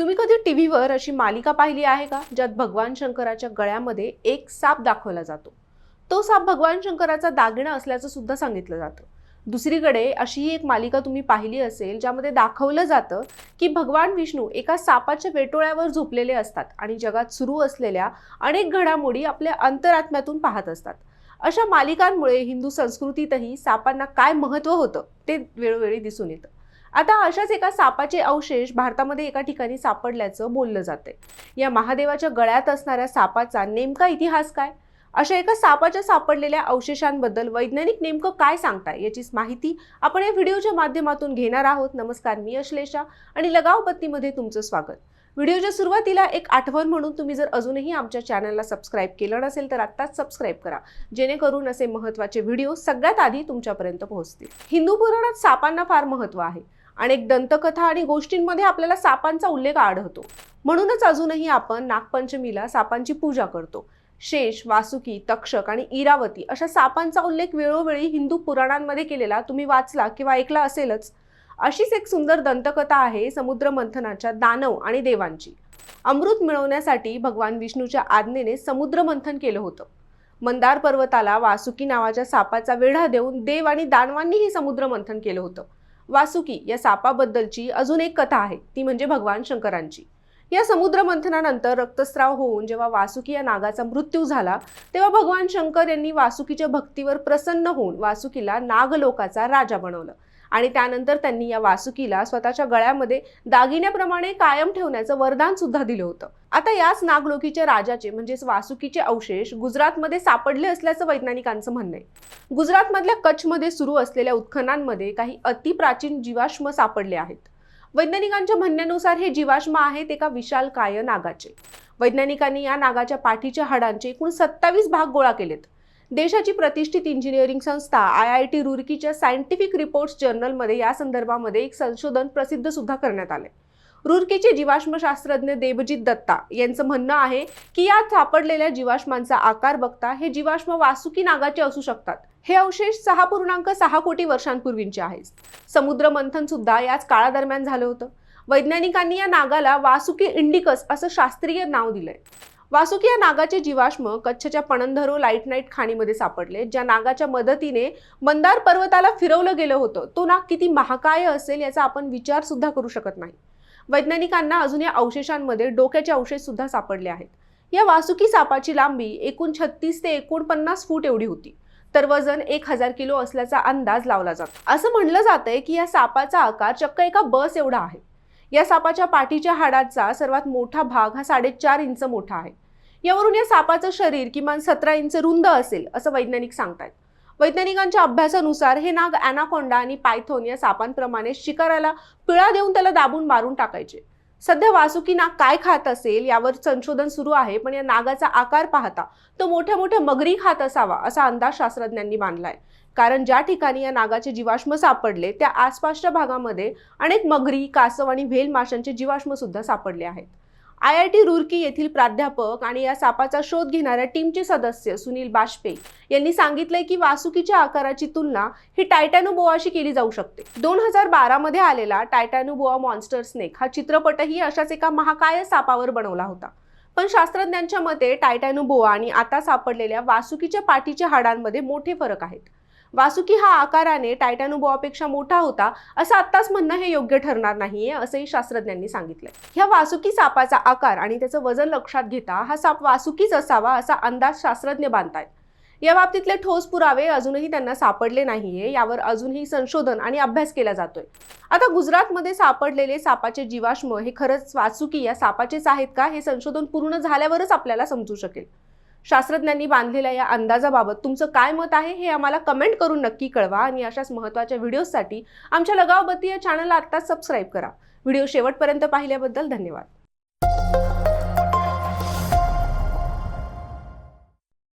तुम्ही कधी टी व्हीवर अशी मालिका पाहिली आहे का ज्यात भगवान शंकराच्या गळ्यामध्ये एक साप दाखवला जातो? तो साप भगवान शंकराचा दागिना असल्याचं सुद्धा सांगितलं जातं. दुसरीकडे अशी एक मालिका तुम्ही पाहिली असेल ज्यामध्ये दाखवलं जातं की भगवान विष्णू एका सापाच्या वेटोळ्यावर झोपलेले असतात आणि जगात सुरू असलेल्या अनेक घडामोडी आपल्या अंतरात्म्यातून पाहत असतात. अशा मालिकांमुळे हिंदू संस्कृतीतही सापांना काय महत्त्व होतं ते वेळोवेळी दिसून येतं. आता अशाच एका सापाचे अवशेष भारतामध्ये एका ठिकाणी सापडल्याचं बोललं जाते या महादेवाच्या गळ्यात असणाऱ्या सापाचा नेमका इतिहास काय? अशा एका सापाच्या सापडलेल्या अवशेषांबद्दल वैज्ञानिक नेमकं काय सांगताय याचीच माहिती आपण या व्हिडिओच्या माध्यमातून घेणार आहोत. नमस्कार मी अश्लेषा आणि लगाव पत्तीमध्ये तुमचं स्वागत. व्हिडिओच्या सुरुवातीला एक आठवण म्हणून तुम्ही जर अजूनही आमच्या चॅनलला सबस्क्राईब केलं नसेल तर आत्ताच सबस्क्राईब करा जेणेकरून असे महत्त्वाचे व्हिडिओ सगळ्यात आधी तुमच्यापर्यंत पोहोचतील. हिंदू पुराणात सापांना फार महत्त्व आहे. अनेक दंतकथा आणि गोष्टींमध्ये आपल्याला सापांचा उल्लेख आढळतो. म्हणूनच अजूनही आपण नागपंचमीला सापांची पूजा करतो. शेष वासुकी तक्षक आणि इरावती अशा सापांचा उल्लेख वेळोवेळी हिंदू पुराणांमध्ये केलेला तुम्ही वाचला किंवा ऐकला असेलच. अशीच एक सुंदर दंतकथा आहे समुद्र मंथनाच्या दानव आणि देवांची. अमृत मिळवण्यासाठी भगवान विष्णूच्या आज्ञेने समुद्र मंथन केलं होतं. मंदार पर्वताला वासुकी नावाच्या सापाचा वेढा देऊन देव आणि दानवांनीही समुद्र मंथन केलं होतं. वासुकी या सापाबद्दलची अजून एक कथा आहे ती म्हणजे भगवान शंकरांची. या समुद्र मंथनानंतर रक्तस्राव होऊन जेव्हा वासुकी या नागाचा मृत्यू झाला तेव्हा भगवान शंकर यांनी वासुकीच्या भक्तीवर प्रसन्न होऊन वासुकीला नागलोकाचा राजा बनवलं. आणि त्यानंतर त्यांनी या वासुकीला स्वतःच्या गळ्यामध्ये दागिन्याप्रमाणे कायम ठेवण्याचं वरदान सुद्धा दिलं होतं. आता याच नागलोकीच्या राजाचे म्हणजेच वासुकीचे अवशेष गुजरातमध्ये सापडले असल्याचं वैज्ञानिकांचं म्हणणं आहे. गुजरातमधल्या कच्छमध्ये सुरू असलेल्या उत्खनांमध्ये काही अतिप्राचीन जीवाश्म सापडले आहेत. वैज्ञानिकांच्या म्हणण्यानुसार हे जीवाश्म आहेत एका विशाल काय नागाचे वैज्ञानिकांनी या नागाच्या पाठीच्या हाडांचे एकूण सत्तावीस भाग गोळा केलेत. देशाची प्रतिष्ठित इंजिनिअरिंग संस्था आय आय टी रुर्कीच्या सायंटिफिक रिपोर्ट्स जर्नलमध्ये या संदर्भामध्ये एक संशोधन प्रसिद्ध सुद्धा करण्यात आले जीवाश्म जीवाश्मशास्त्रज्ञ देवजीत दत्ता यांचं म्हणणं आहे की यात सापडलेल्या जीवाश्मांचा आकार बघता हे जीवाश्म वासुकी नागाचे असू शकतात. हे अवशेष सहा पूर्णांक सहा कोटी वर्षांपूर्वींचे आहेत. समुद्र मंथन सुद्धा याच काळादरम्यान झालं होतं. वैज्ञानिकांनी या नागाला वासुकी इंडिकस असं शास्त्रीय नाव दिलंय. वासुकी या नागाचे जीवाश्म कच्छच्या पणंधरो लाइट नाईट खाणीमध्ये सापडले ज्या नागाच्या मदतीने मंदार पर्वताला फिरवलं गेलं होतं. तो नाग किती महाकाय असेल याचा आपण विचार सुद्धा करू शकत नाही. वैज्ञानिकांना अजून या अवशेषांमध्ये डोक्याचे अवशेष सुद्धा सापडले आहेत. या वासुकी सापाची लांबी एकूण छत्तीस ते एकोणपन्नास फूट एवढी होती. तर वजन एक हजार किलो असल्याचा अंदाज लावला जातो. असं म्हणलं जातंय की या सापाचा आकार चक्क एका बस एवढा आहे. या सापाच्या पाठीच्या हाडाचा सर्वात मोठा भाग हा साडेचार इंच मोठा आहे. यावरून या सापाचं शरीर किमान सतरा इंच रुंद असेल असं वैज्ञानिक सांगतायत. वैज्ञानिकांच्या अभ्यासानुसार हे नाग अॅनाकोंडा आणि पायथोन या सापांप्रमाणे शिकाराला पिळा देऊन त्याला दाबून मारून टाकायचे. सध्या वासुकी नाग काय खात असेल यावर संशोधन सुरू आहे पण या नागाचा आकार पाहता तो मोठ्या मोठ्या मगरी खात असावा असा अंदाज शास्त्रज्ञांनी मांडलाय. कारण ज्या ठिकाणी या नागाचे जीवाश्म सापडले त्या आसपासच्या भागामध्ये अनेक मगरी कासव आणि व्हेल माशांचे जीवाश्म सुद्धा सापडले आहेत. आय आय टी रुरकी येथील प्राध्यापक आणि या सापाचा शोध घेणाऱ्या टीमचे सदस्य सुनील बाजपेयी यांनी सांगितलंय की वासुकीच्या आकाराची तुलना ही टायटॅनोबोआशी केली जाऊ शकते. दोन हजार बारामध्ये आलेला टायटॅनोबोआ मॉन्स्टर स्नेक हा चित्रपटही अशाच एका महाकाय सापावर बनवला होता. पण शास्त्रज्ञांच्या मते टायटॅनोबोआ आणि आता सापडलेल्या वासुकीच्या पाठीच्या हाडांमध्ये मोठे फरक आहेत. वासुकी हा आकाराने टायटॅनोबोआपेक्षा मोठा होता असं आत्ताच म्हणणं हे योग्य ठरणार नाहीये असंही शास्त्रज्ञांनी सांगितलंय. ह्या वासुकी सापाचा आकार आणि त्याचं वजन लक्षात घेता हा साप वासुकीच असावा असा अंदाज शास्त्रज्ञ बांधतायत. या बाबतीतले ठोस पुरावे अजूनही त्यांना सापडले नाहीये यावर अजूनही संशोधन आणि अभ्यास केला जातोय. आता गुजरातमध्ये सापडलेले सापाचे जीवाश्म हे खरंच वासुकी या सापाचेच आहेत का हे संशोधन पूर्ण झाल्यावरच आपल्याला समजू शकेल. शास्त्रज्ञांनी बांधलेल्या या अंदाजाबाबत तुमचं काय मत आहे हे आम्हाला कमेंट करून नक्की कळवा आणि अशाच महत्त्वाच्या व्हिडिओजसाठी आमच्या लगावबत्ती या चॅनलला आत्ताच सबस्क्राईब करा. व्हिडिओ शेवटपर्यंत पाहिल्याबद्दल धन्यवाद.